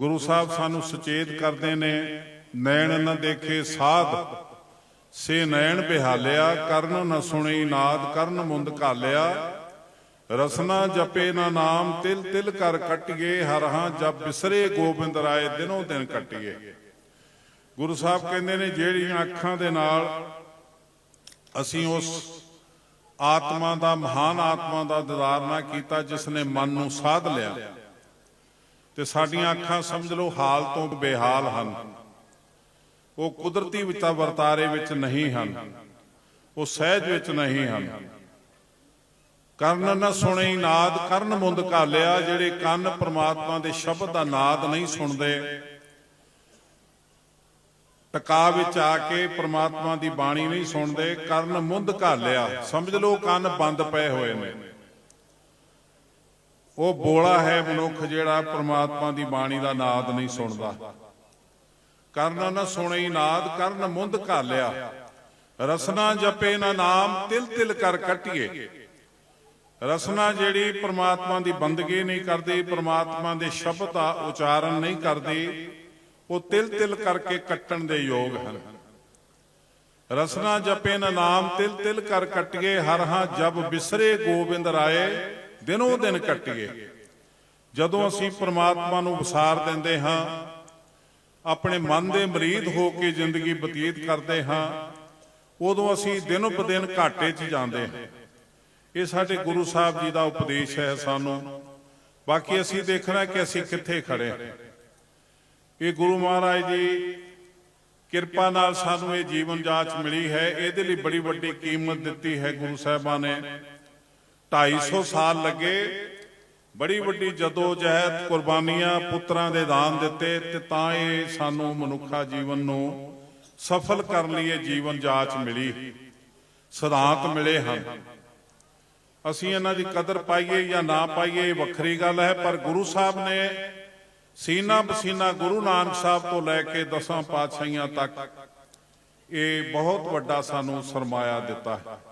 ਗੁਰੂ ਸਾਹਿਬ ਸਾਨੂੰ ਸੁਚੇਤ ਕਰਦੇ ਨੇ, ਨੈਣ ਨਾ ਦੇਖੇ ਸਾਧ। ਸੇ ਨੈਣ ਬਿਹਾਲਿਆ, ਕਰਨ ਨਾ ਸੁਣੀ ਨਾਦ, ਕਰਨ ਮੁੰਦ ਘਾਲਿਆ। ਰਸਨਾ ਜਪੇ ਨਾ ਨਾਮ, ਤਿਲ ਤਿਲ ਕਰ ਕਟਿਏ ਹਰਹਾਂ ਜਪ ਬਿਸਰੇ ਗੋਬਿੰਦ ਰਾਏ, ਦਿਨੋਂ ਦਿਨ ਕਟਿਏ। ਗੁਰੂ ਸਾਹਿਬ ਕਹਿੰਦੇ ਨੇ, ਜਿਹੜੀਆਂ ਅੱਖਾਂ ਦੇ ਨਾਲ ਅਸੀਂ ਉਸ ਆਤਮਾ ਦਾ, ਮਹਾਨ ਆਤਮਾ ਦਾ ਦੀਦਾਰ ਨਾ ਕੀਤਾ ਜਿਸ ਨੇ ਮਨ ਨੂੰ ਸਾਧ ਲਿਆ। ਤੇ ਸਾਡੀਆਂ ਅੱਖਾਂ ਸਮਝ ਲਓ ਹਾਲ ਤੋਂ ਬੇਹਾਲ ਹਨ। ਉਹ ਕੁਦਰਤੀ ਵਿਚਾ ਵਰਤਾਰੇ ਵਿੱਚ ਨਹੀਂ ਹਨ। ਉਹ ਸਹਿਜ ਵਿੱਚ ਨਹੀਂ ਹਨ। ਕਰਨ ਨਾ ਸੁਣੇ ਨਾਦ, ਕਰਨ ਮੁੰਦ ਘਾਲਿਆ, ਜਿਹੜੇ ਕੰਨ ਪ੍ਰਮਾਤਮਾ ਦੇ ਸ਼ਬਦ ਦਾ ਨਾਦ ਨਹੀਂ ਸੁਣਦੇ। ਟਕਾ ਵਿੱਚ ਆ ਕੇ ਪ੍ਰਮਾਤਮਾ ਦੀ ਬਾਣੀ ਨਹੀਂ ਸੁਣਦੇ, ਕਰਨ ਮੁੰਦ ਘਾਲਿਆ। ਸਮਝ ਲਓ ਕੰਨ ਬੰਦ ਪਏ ਹੋਏ ਨੇ। ਉਹ ਬੋਲਾ ਹੈ ਮਨੁੱਖ ਜਿਹੜਾ ਪ੍ਰਮਾਤਮਾ ਦੀ ਬਾਣੀ ਦਾ ਨਾਦ ਨਹੀਂ ਸੁਣਦਾ। ਕਰਨ ਨਾ ਸੁਣੀ ਨਾਦ, ਕਰਨ ਮੁੰਦ ਘਾਲਿਆ ਰਸਨਾ ਜਪੇ ਨਾ ਨਾਮ, ਤਿਲ ਤਿਲ ਕਰ ਕਟਿਏ। ਰਸਨਾ ਜਿਹੜੀ ਪ੍ਰਮਾਤਮਾ ਦੀ ਬੰਦਗੀ ਨਹੀਂ ਕਰਦੀ, ਪ੍ਰਮਾਤਮਾ ਦੇ ਸ਼ਬਦ ਦਾ ਉਚਾਰਨ ਨਹੀਂ ਕਰਦੀ, ਉਹ ਤਿਲ ਤਿਲ ਕਰਕੇ ਕੱਟਣ ਦੇ ਯੋਗ ਹਨ। ਰਸਨਾ ਜਪੇ ਨਾ ਨਾਮ, ਤਿਲ ਤਿਲ ਕਰ ਕਟਿਏ, ਹਰ ਹਾਂ ਜਬ ਬਿਸਰੇ ਗੋਬਿੰਦ ਰਾਏ ਦਿਨੋਂ ਦਿਨ ਕੱਟੀਏ ਜਦੋਂ ਅਸੀਂ ਪ੍ਰਮਾਤਮਾ ਨੂੰ ਵਿਸਾਰ ਦਿੰਦੇ ਹਾਂ, ਆਪਣੇ ਮਨ ਦੇ ਮਰੀਦ ਹੋ ਕੇ ਜ਼ਿੰਦਗੀ ਬਤੀਤ ਕਰਦੇ ਹਾਂ, ਉਦੋਂ ਅਸੀਂ ਦਿਨੋਂ ਬਦਿਨ ਘਾਟੇ 'ਚ ਜਾਂਦੇ ਹਾਂ। ਇਹ ਸਾਡੇ ਗੁਰੂ ਸਾਹਿਬ ਜੀ ਦਾ ਉਪਦੇਸ਼ ਹੈ ਸਾਨੂੰ। ਬਾਕੀ ਅਸੀਂ ਦੇਖਣਾ ਕਿ ਅਸੀਂ ਕਿੱਥੇ ਖੜੇ ਹਾਂ। ਇਹ ਗੁਰੂ ਮਹਾਰਾਜ ਜੀ ਕਿਰਪਾ ਨਾਲ ਸਾਨੂੰ ਇਹ ਜੀਵਨ ਜਾਂਚ ਮਿਲੀ ਹੈ। ਇਹਦੇ ਲਈ ਬੜੀ ਵੱਡੀ ਕੀਮਤ ਦਿੱਤੀ ਹੈ ਗੁਰੂ ਸਾਹਿਬਾਂ ਨੇ। 250 ਸਾਲ ਲੱਗੇ। ਬੜੀ ਵੱਡੀ ਜਦੋ ਜਹਿਦ ਕੁਰਬਾਨੀਆਂ ਪੁੱਤਰਾਂ ਦੇ ਦਾਨ ਦਿੱਤੇ ਤੇ ਤਾਂ ਇਹ ਸਾਨੂੰ ਮਨੁੱਖਾ ਜੀਵਨ ਨੂੰ ਸਫਲ ਕਰਨ ਲਈ ਇਹ ਜੀਵਨ ਜਾਚ ਮਿਲੀ। ਸਿਧਾਂਤ ਮਿਲੇ ਹਨ। ਅਸੀਂ ਇਹਨਾਂ ਦੀ ਕਦਰ ਪਾਈਏ ਜਾਂ ਨਾ ਪਾਈਏ ਇਹ ਵੱਖਰੀ ਗੱਲ ਹੈ, ਪਰ ਗੁਰੂ ਸਾਹਿਬ ਨੇ ਸੀਨਾ ਬਸੀਨਾ ਗੁਰੂ ਨਾਨਕ ਸਾਹਿਬ ਤੋਂ ਲੈ ਕੇ ਦਸਾਂ ਪਾਤਸ਼ਾਹੀਆਂ ਤੱਕ ਇਹ ਬਹੁਤ ਵੱਡਾ ਸਾਨੂੰ ਸਰਮਾਇਆ ਦਿੱਤਾ ਹੈ।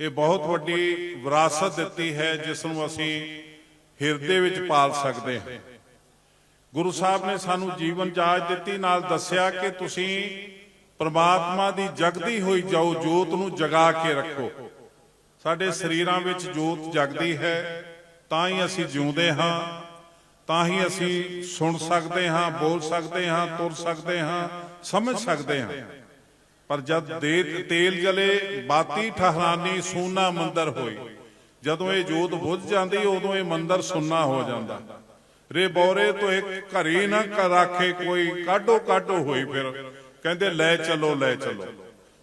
ਇਹ ਬਹੁਤ ਵੱਡੀ ਵਿਰਾਸਤ ਦਿੱਤੀ ਹੈ, ਜਿਸ ਨੂੰ ਅਸੀਂ ਹਿਰਦੇ ਵਿੱਚ ਪਾਲ ਸਕਦੇ ਹਾਂ। ਗੁਰੂ ਸਾਹਿਬ ਨੇ ਸਾਨੂੰ ਜੀਵਨ ਜਾਚ ਦਿੱਤੀ, ਨਾਲ ਦੱਸਿਆ ਕਿ ਤੁਸੀਂ ਪਰਮਾਤਮਾ ਦੀ ਜਗਦੀ ਹੋਈ ਜਾਓ, ਜੋਤ ਨੂੰ ਜਗਾ ਕੇ ਰੱਖੋ। ਸਾਡੇ ਸਰੀਰਾਂ ਵਿੱਚ ਜੋਤ ਜਗਦੀ ਹੈ, ਤਾਂ ਹੀ ਅਸੀਂ ਜਿਉਂਦੇ ਹਾਂ, ਤਾਂ ਹੀ ਅਸੀਂ ਸੁਣ ਸਕਦੇ ਹਾਂ, ਬੋਲ ਸਕਦੇ ਹਾਂ, ਤੁਰ ਸਕਦੇ ਹਾਂ, ਸਮਝ ਸਕਦੇ ਹਾਂ। ਪਰ ਜਦ ਦੇ ਤੇਲ ਜਲੇ, ਬਾਤੀ ਠਹਰਾਨੀ ਸੂਨਾ ਮੰਦਰ ਹੋਈ। ਜਦੋਂ ਇਹ ਜੋਤ ਬੁੱਝ ਜਾਂਦੀ, ਉਦੋਂ ਇਹ ਮੰਦਰ ਸੁੰਨਾ ਹੋ ਜਾਂਦਾ। ਰੇ ਬੋਰੇ ਤੋਂ ਇੱਕ ਘਰੀ ਨਾ ਰਾਖੇ ਕੋਈ, ਕਾਢੋ ਕਾਢੋ ਹੋਈ ਫਿਰ। ਕਹਿੰਦੇ, ਲੈ ਚਲੋ ਲੈ ਚਲੋ।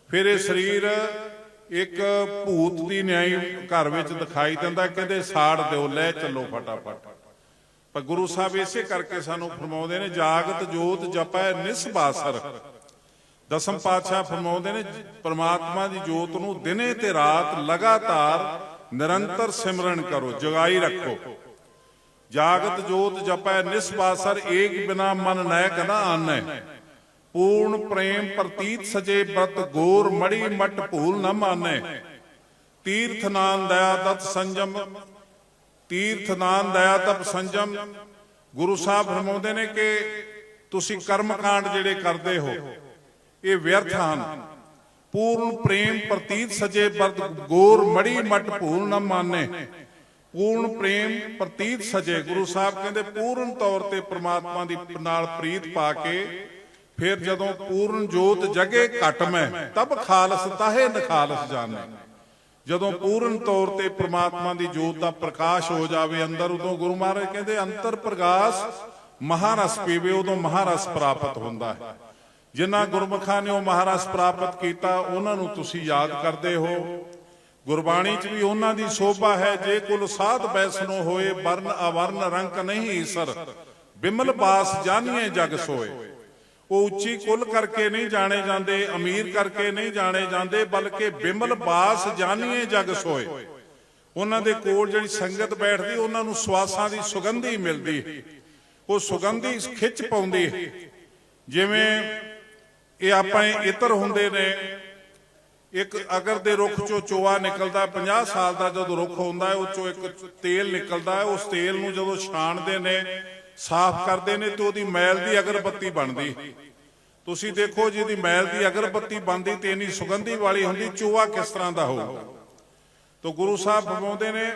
ਫਿਰ ਇਹ ਸਰੀਰ ਇੱਕ ਭੂਤ ਦੀ ਨਿਆਈ ਘਰ ਵਿੱਚ ਦਿਖਾਈ ਦਿੰਦਾ, ਕਹਿੰਦੇ, ਸਾੜ ਦਿਓ, ਲੈ ਚੱਲੋ ਫਟਾਫਟ। ਪਰ ਗੁਰੂ ਸਾਹਿਬ ਇਸੇ ਕਰਕੇ ਸਾਨੂੰ ਫਰਮਾਉਂਦੇ ਨੇ, ਜਾਗਤ ਜੋਤ ਜਪੈ ਨਿਸਬਾਸਰ ਦਸਮ ਪਾਤਸ਼ਾਹ ਫਰਮਾਉਂਦੇ ਨੇ, ਪ੍ਰਮਾਤਮਾ ਦੀ ਜੋਤ ਨੂੰ ਦਿਨੇ ਤੇ ਰਾਤ ਲਗਾਤਾਰ ਨਿਰੰਤਰ ਸਿਮਰਨ ਕਰੋ, ਜਗਾਈ ਰੱਖੋ। ਜਾਗਤ ਜੋਤ ਜਪੈ ਨਿਸਬਾਸਰ ਏਕ ਬਿਨਾ ਮਨ ਨੈਕ ਨਾ ਆਨੈ। ਪੂਰਨ ਪ੍ਰੇਮ ਪ੍ਰਤੀਤ ਸਜੇ ਬਤ ਗੋਰ ਮੜੀ ਮਟ ਭੂਲ ਨ ਮਾਨੈ। ਤੀਰਥ ਨਾਨ ਦਇਆ ਤਤ ਸੰਜਮ, ਤੀਰਥ ਨਾਨ ਦਇਆ ਤਪ ਸੰਜਮ। ਗੁਰੂ ਸਾਹਿਬ ਫਰਮਾਉਂਦੇ ਨੇ ਕਿ ਤੁਸੀਂ ਕਰਮ ਕਾਂਡ ਜਿਹੜੇ ਕਰਦੇ ਹੋ ਇਹ ਵਿਅਰਥ ਹਨ। ਪੂਰਨ ਪ੍ਰੇਮ ਪ੍ਰਤੀਤ ਸਜੇ ਬਰਦ ਗੋਰ ਮੜੀ ਮਟ ਭੂਲ ਨ ਮਾਨੇ। ਪੂਰਨ ਪ੍ਰੇਮ ਪ੍ਰਤੀਤ ਸਜੇ, ਗੁਰੂ ਸਾਹਿਬ ਕਹਿੰਦੇ, ਪੂਰਨ ਤੌਰ ਤੇ ਪ੍ਰਮਾਤਮਾ ਦੀ ਨਾਲ ਪ੍ਰੀਤ ਪਾ ਕੇ, ਫਿਰ ਜਦੋਂ ਪੂਰਨ ਜੋਤ ਜਗੇ ਘਟ ਮੈਂ, ਤਬ ਖਾਲਸ ਤਾਹੇ ਨਖਾਲਸ ਜਾਣੇ। ਜਦੋਂ ਪੂਰਨ ਤੌਰ ਤੇ ਪ੍ਰਮਾਤਮਾ ਦੀ ਜੋਤ ਦਾ ਪ੍ਰਕਾਸ਼ ਹੋ ਜਾਵੇ ਅੰਦਰ, ਉਦੋਂ ਗੁਰੂ ਮਹਾਰਾਜ ਕਹਿੰਦੇ, ਅੰਤਰ ਪ੍ਰਕਾਸ਼ ਮਹਾਰਸ ਪੀਵੇ, ਉਦੋਂ ਮਹਾਰਸ ਪ੍ਰਾਪਤ ਹੁੰਦਾ ਹੈ। ਜਿਨ੍ਹਾਂ ਗੁਰਮੁਖਾਂ ਨੇ ਉਹ ਮਹਾਰਾਜ ਪ੍ਰਾਪਤ ਕੀਤਾ, ਉਹਨਾਂ ਨੂੰ ਤੁਸੀਂ ਯਾਦ ਕਰਦੇ ਹੋ। ਗੁਰਬਾਣੀ 'ਚ ਵੀ ਉਹਨਾਂ ਦੀ ਸੋਭਾ ਹੈ, ਜੇ ਕੁਲ ਸਾਧ ਬੈਸਨੋ ਹੋਏ, ਵਰਨ ਅਵਰਨ ਰੰਕ ਨਹੀਂ ਈਸਰ। ਬਿਮਲ ਬਾਸ ਜਾਣੀਏ ਜਗ ਸੋਏ। ਉਹ ਉੱਚੀ ਕੁੱਲ ਕਰਕੇ ਨਹੀਂ ਜਾਣੇ ਜਾਂਦੇ, ਅਮੀਰ ਕਰਕੇ ਨਹੀਂ ਜਾਣੇ ਜਾਂਦੇ, ਬਲਕਿ ਬਿਮਲ ਬਾਸ ਜਾਨੀਏ ਜਗ ਸੋਏ। ਉਹਨਾਂ ਦੇ ਕੋਲ ਜਿਹੜੀ ਸੰਗਤ ਬੈਠਦੀ, ਉਹਨਾਂ ਨੂੰ ਸਵਾਸਾਂ ਦੀ ਸੁਗੰਧੀ ਮਿਲਦੀ। ਉਹ ਸੁਗੰਧੀ ਖਿੱਚ ਪਾਉਂਦੀ। ਜਿਵੇਂ ਇਹ ਆਪਾਂ ਇਤਰ ਹੁੰਦੇ ਨੇ। ਇੱਕ ਅਗਰ ਦੇ ਰੁੱਖ ਚੋਂ ਚੋਆ ਨਿਕਲਦਾ 50 ਸਾਲ ਦਾ ਜਦੋਂ ਰੁੱਖ ਹੁੰਦਾ ਹੈ, ਉਹ ਚੋਂ ਇੱਕ ਤੇਲ ਨਿਕਲਦਾ ਹੈ, ਉਸ ਤੇਲ ਨੂੰ ਜਦੋਂ ਛਾਣਦੇ ਨੇ, ਸਾਫ਼ ਕਰਦੇ ਨੇ ਤੇ ਉਹਦੀ ਮੈਲ ਦੀ ਅਗਰਬੱਤੀ ਬਣਦੀ। ਤੁਸੀਂ ਦੇਖੋ ਜਿਹਦੀ ਮੈਲ ਦੀ ਅਗਰਬੱਤੀ ਬਣਦੀ ਤੇ ਇੰਨੀ ਸੁਗੰਧੀ ਵਾਲੀ ਹੁੰਦੀ, ਚੋਆ ਕਿਸ ਤਰ੍ਹਾਂ ਦਾ ਹੋਊਗਾ ਤੋ ਗੁਰੂ ਸਾਹਿਬ ਫਰਮਾਉਂਦੇ ਨੇ,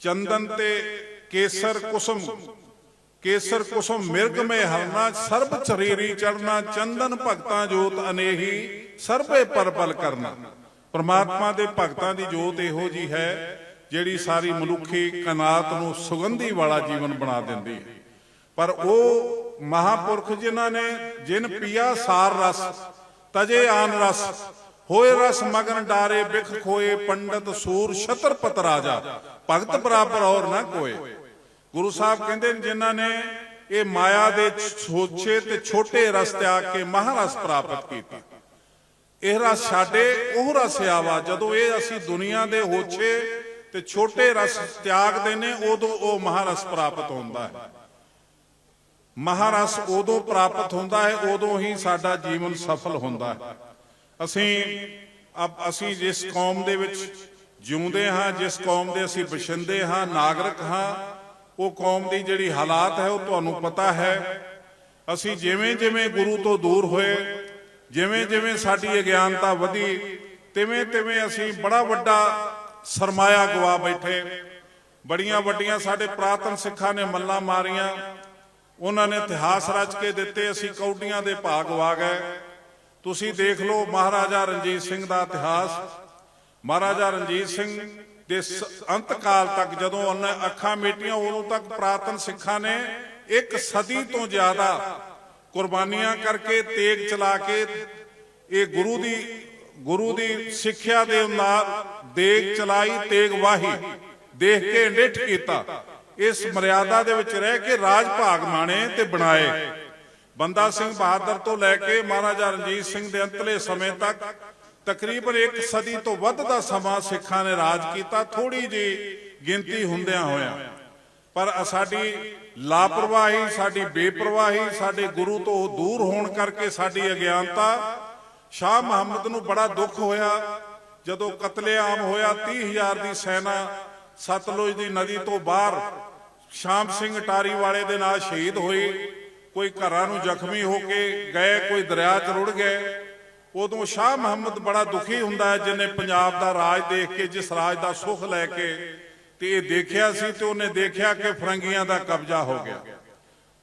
ਚੰਦਨ ਤੇ ਕੇਸਰ ਕੁਸਮ। ਕੇਸਰ ਕੁਸਮ ਮਿਰਗ ਮੇ ਹਰਨਾ, ਸਰਬ ਚਰੀਰੀ ਚੜਨਾ ਚੰਦਨ ਭਗਤਾਂ ਜੋਤ ਅਨੇਹੀ, ਸਰਬੇ ਪਰਪਲ ਕਰਨਾ। ਪ੍ਰਮਾਤਮਾ ਦੇ ਭਗਤਾਂ ਦੀ ਜੋਤ ਇਹੋ ਜੀ ਹੈ, ਜਿਹੜੀ ਸਾਰੀ ਮਨੁੱਖੀ ਕਨਾਤ ਨੂੰ ਸੁਗੰਧੀ ਵਾਲਾ ਜੀਵਨ ਬਣਾ ਦਿੰਦੀ ਹੈ। ਪਰ ਉਹ ਮਹਾਪੁਰਖ ਜਿਨ੍ਹਾਂ ਨੇ, ਜਿਨ ਪੀਆ ਸਾਰ ਰਸ, ਤਜੇ ਆਨ ਰਸ, ਹੋਏ ਰਸ ਮਗਨ ਡਾਰੇ, ਬਿਖ ਖੋਏ ਪੰਡਤ ਸੂਰ ਛਤਰਪਤ ਰਾਜਾ, ਭਗਤ ਬਰਾਬਰ ਔਰ ਨਾ ਕੋਏ। ਗੁਰੂ ਸਾਹਿਬ ਕਹਿੰਦੇ ਨੇ ਜਿਨ੍ਹਾਂ ਨੇ ਇਹ ਮਾਇਆ ਦੇ ਸੋਚੇ ਤੇ ਛੋਟੇ ਰਸ ਤਿਆਗ ਕੇ ਮਹਾਰਸ ਪ੍ਰਾਪਤ ਕੀਤਾ। ਇਹ ਰਸ ਛਾਡੇ ਉਹ ਰਸ ਆਵਾ, ਜਦੋਂ ਇਹ ਅਸੀਂ ਦੁਨੀਆ ਦੇ ਹੋਛੇ ਤੇ ਛੋਟੇ ਰਸ ਤਿਆਗਦੇ ਨੇ ਉਦੋਂ ਉਹ ਮਹਾਰਸ ਪ੍ਰਾਪਤ ਹੁੰਦਾ ਹੈ। ਮਹਾਰਸ ਉਦੋਂ ਪ੍ਰਾਪਤ ਹੁੰਦਾ ਹੈ, ਉਦੋਂ ਹੀ ਸਾਡਾ ਜੀਵਨ ਸਫਲ ਹੁੰਦਾ ਹੈ। ਅਸੀਂ ਅਸੀਂ ਜਿਸ ਕੌਮ ਦੇ ਵਿੱਚ ਜਿਉਂਦੇ ਹਾਂ, ਜਿਸ ਕੌਮ ਦੇ ਅਸੀਂ ਬਸ਼ਿੰਦੇ ਹਾਂ, ਨਾਗਰਿਕ ਹਾਂ ਉਹ ਕੌਮ ਦੀ ਜਿਹੜੀ ਹਾਲਾਤ ਹੈ, ਉਹ ਤੁਹਾਨੂੰ ਪਤਾ ਹੈ। ਅਸੀਂ ਜਿਵੇਂ ਜਿਵੇਂ ਗੁਰੂ ਤੋਂ ਦੂਰ ਹੋਏ ਜਿਵੇਂ ਜਿਵੇਂ ਸਾਡੀ ਅਗਿਆਨਤਾ ਵਧੀ ਤਿਵੇਂ ਤਿਵੇਂ ਅਸੀਂ ਬੜਾ ਵੱਡਾ ਸਰਮਾਇਆ ਗਵਾ ਬੈਠੇ। ਬੜੀਆਂ ਵੱਡੀਆਂ ਸਾਡੇ ਪ੍ਰਾਤਨ ਸਿੱਖਾਂ ਨੇ ਮੱਲਾਂ ਮਾਰੀਆਂ। ਉਹਨਾਂ ਨੇ ਇਤਿਹਾਸ ਰਚ ਕੇ ਦਿੱਤੇ, ਅਸੀਂ ਕੌਡੀਆਂ ਦੇ ਭਾਗ ਵਾ ਗਏ। ਤੁਸੀਂ ਦੇਖ ਲਓ ਮਹਾਰਾਜਾ ਰਣਜੀਤ ਸਿੰਘ ਦਾ ਇਤਿਹਾਸ। ਮਹਾਰਾਜਾ ਰਣਜੀਤ ਸਿੰਘ ਦੇ ਅੰਤ ਕਾਲ ਤੱਕ ਜਦੋਂ ਉਹਨੇ ਅੱਖਾਂ ਮੀਟੀਆਂ, ਉਦੋਂ ਤੱਕ ਪ੍ਰਾਤਨ ਸਿੱਖਾਂ ਨੇ ਇੱਕ ਸਦੀ ਤੋਂ ਜ਼ਿਆਦਾ ਕੁਰਬਾਨੀਆਂ ਕਰਕੇ ਤੇਗ ਚਲਾ ਕੇ ਇਹ ਗੁਰੂ ਦੀ ਗੁਰੂ ਦੀ ਸਿੱਖਿਆ ਦੇ ਨਾਲ ਦੇਗ ਚਲਾਈ, ਤੇਗ ਵਾਹੀ, ਦੇਖ ਕੇ ਨਿਠ ਕੀਤਾ। ਇਸ ਮਰਿਆਦਾ ਦੇ ਵਿੱਚ ਰਹਿ ਕੇ ਰਾਜ ਭਾਗ ਮਾਣੇ ਤੇ ਬਣਾਏ। ਬੰਦਾ ਸਿੰਘ ਬਹਾਦਰ ਤੋਂ ਲੈ ਕੇ ਮਹਾਰਾਜਾ ਰਣਜੀਤ ਸਿੰਘ ਦੇ ਅੰਤਲੇ ਸਮੇਂ ਤੱਕ ਤਕਰੀਬਨ ਇੱਕ ਸਦੀ ਤੋਂ ਵੱਧ ਦਾ ਸਮਾਂ ਸਿੱਖਾਂ ਨੇ ਰਾਜ ਕੀਤਾ ਥੋੜੀ ਜੀ ਗਿਣਤੀ ਹੁੰਦਿਆਂ ਹੋਇਆ। ਪਰ ਸਾਡੀ ਲਾਪਰਵਾਹੀ, ਸਾਡੀ ਬੇਪਰਵਾਹੀ, ਸਾਡੇ ਗੁਰੂ ਤੋਂ ਦੂਰ ਹੋਣ ਕਰਕੇ ਸਾਡੀ ਅਗਿਆਨਤਾ, ਸ਼ਾਹ ਮੁਹੰਮਦ ਨੂੰ ਬੜਾ ਦੁੱਖ ਹੋਇਆ। ਜਦੋਂ ਕਤਲੇਆਮ ਹੋਇਆ 30000 ਦੀ ਸੈਨਾ ਸਤਲੁਜ ਦੀ ਨਦੀ ਤੋਂ ਬਾਹਰ ਸ਼ਾਮ ਸਿੰਘ ਟਾਰੀ ਵਾਲੇ ਦੇ ਨਾਲ ਸ਼ਹੀਦ ਹੋਈ। ਕੋਈ ਘਰਾਂ ਨੂੰ ਜ਼ਖਮੀ ਹੋ ਕੇ ਗਏ, ਕੋਈ ਦਰਿਆ 'ਚ ਰੁੜ ਗਏ। ਉਦੋਂ ਸ਼ਾਹ ਮੁਹੰਮਦ ਬੜਾ ਦੁਖੀ ਹੁੰਦਾ ਹੈ ਜਿਨੇ ਪੰਜਾਬ ਦਾ ਰਾਜ ਦੇਖ ਕੇ, ਜਿਸ ਰਾਜ ਦਾ ਸੁਖ ਲੈ ਕੇ ਤੇ ਇਹ ਦੇਖਿਆ ਸੀ ਤੇ ਉਹਨੇ ਦੇਖਿਆ ਕਿ ਫਰੰਗੀਆਂ ਦਾ ਕਬਜ਼ਾ ਹੋ ਗਿਆ।